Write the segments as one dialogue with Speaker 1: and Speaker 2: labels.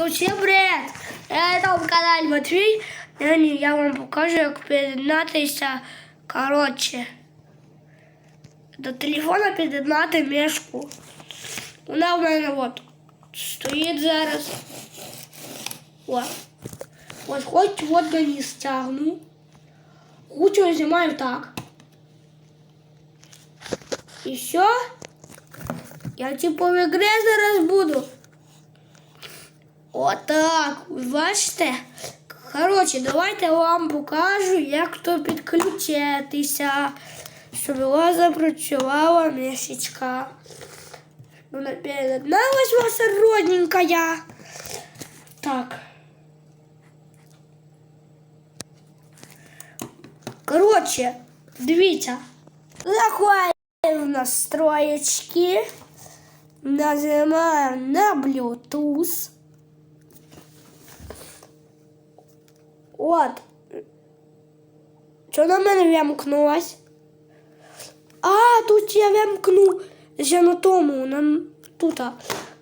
Speaker 1: Ребятушка, всем привет! Я на каналі Матвій. Сьогодні я вам покажу, як під'єднатися, коротше, до телефона під'єднати мішку. Вона в мене от стоїть зараз. О. Ось хоч от мені стягну. Кучу я знімаю так. І все. Я типу в ігрі зараз буду. Отак, бачите? Коротше, давайте вам покажу, як то підключитися, щоб у вас запрацювала місячка. Ну, напередналась ваша родненькая. Так. Коротше, дивіться. Заходимо в настроєчки. Нажимаємо на Bluetooth. От. Що на мене вимкнулось? А, тут я вимкну ще на тому, на тут.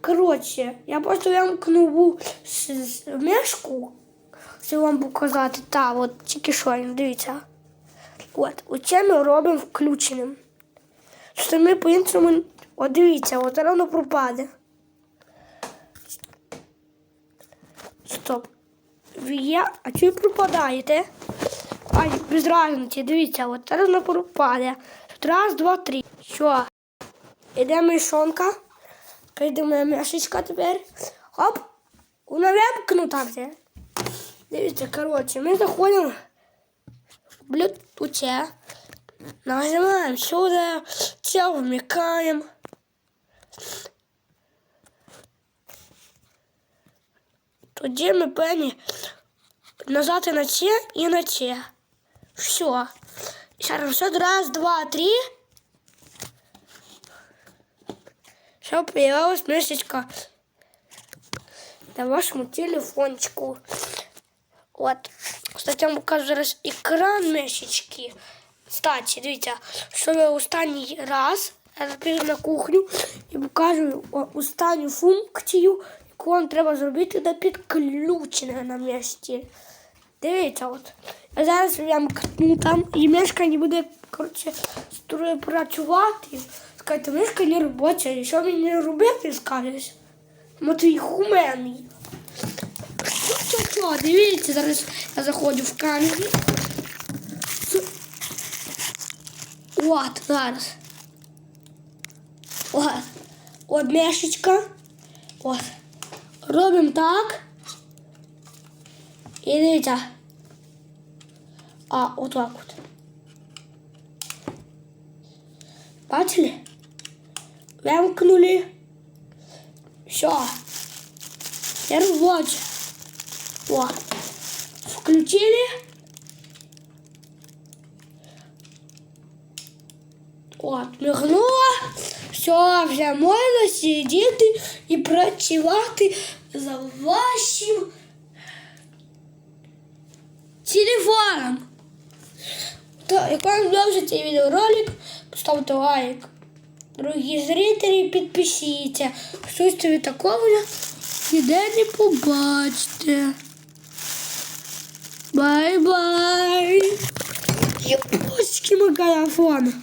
Speaker 1: Коротше, я просто вимкнув мишку. Хочу вам показати. Та, от тільки що, він, дивіться. От, оце ми робимо включеним. Що ми по-іншому, от дивіться, от рано пропаде. Стоп. Є, а ви пропадаєте? Ай, без разниці, дивіться, от зараз вона пропаде. Раз, два, три. Що? Іде мишонка. Прийде моя мишечка тепер. Хоп! Вона вимкнута вже. Дивіться, коротше, ми заходимо в Bluetooth. Нажимаємо сюди, це вмикаємо. Тоді пені нажати на це і на це. Все. Зараз все раз, два, три. Все, появилась мишечка на вашому телефончику. От. Кстати, я вам покажу зараз екран мишечки. Кстати, дивіться, що я останній раз я піду на кухню і покажу останню функцію, вам треба зробити на підключення на місці. Дивіться, от. Я зараз вимкну там і мишка не буде коротше, працювати. Скажете, мишка не робоча, і що мені робити, скажеш? Матвій хуменний. Що, дивіться, зараз я заходжу в камеру. От, зараз. От. От мішечка. От. Робимо так. І дивіться. А, отак от. Бачили? Вимкнули. Все. Я робоче. Вот. Включили. От, мигнула. Все, вже можна сидіти і працювати за вашим телефоном. Так, як вам сподобався цей відеоролик, поставте лайк. Дорогі зрителі, підпишіться. Щось ви такого ніде не побачите. Бай-бай. Японський мегафон.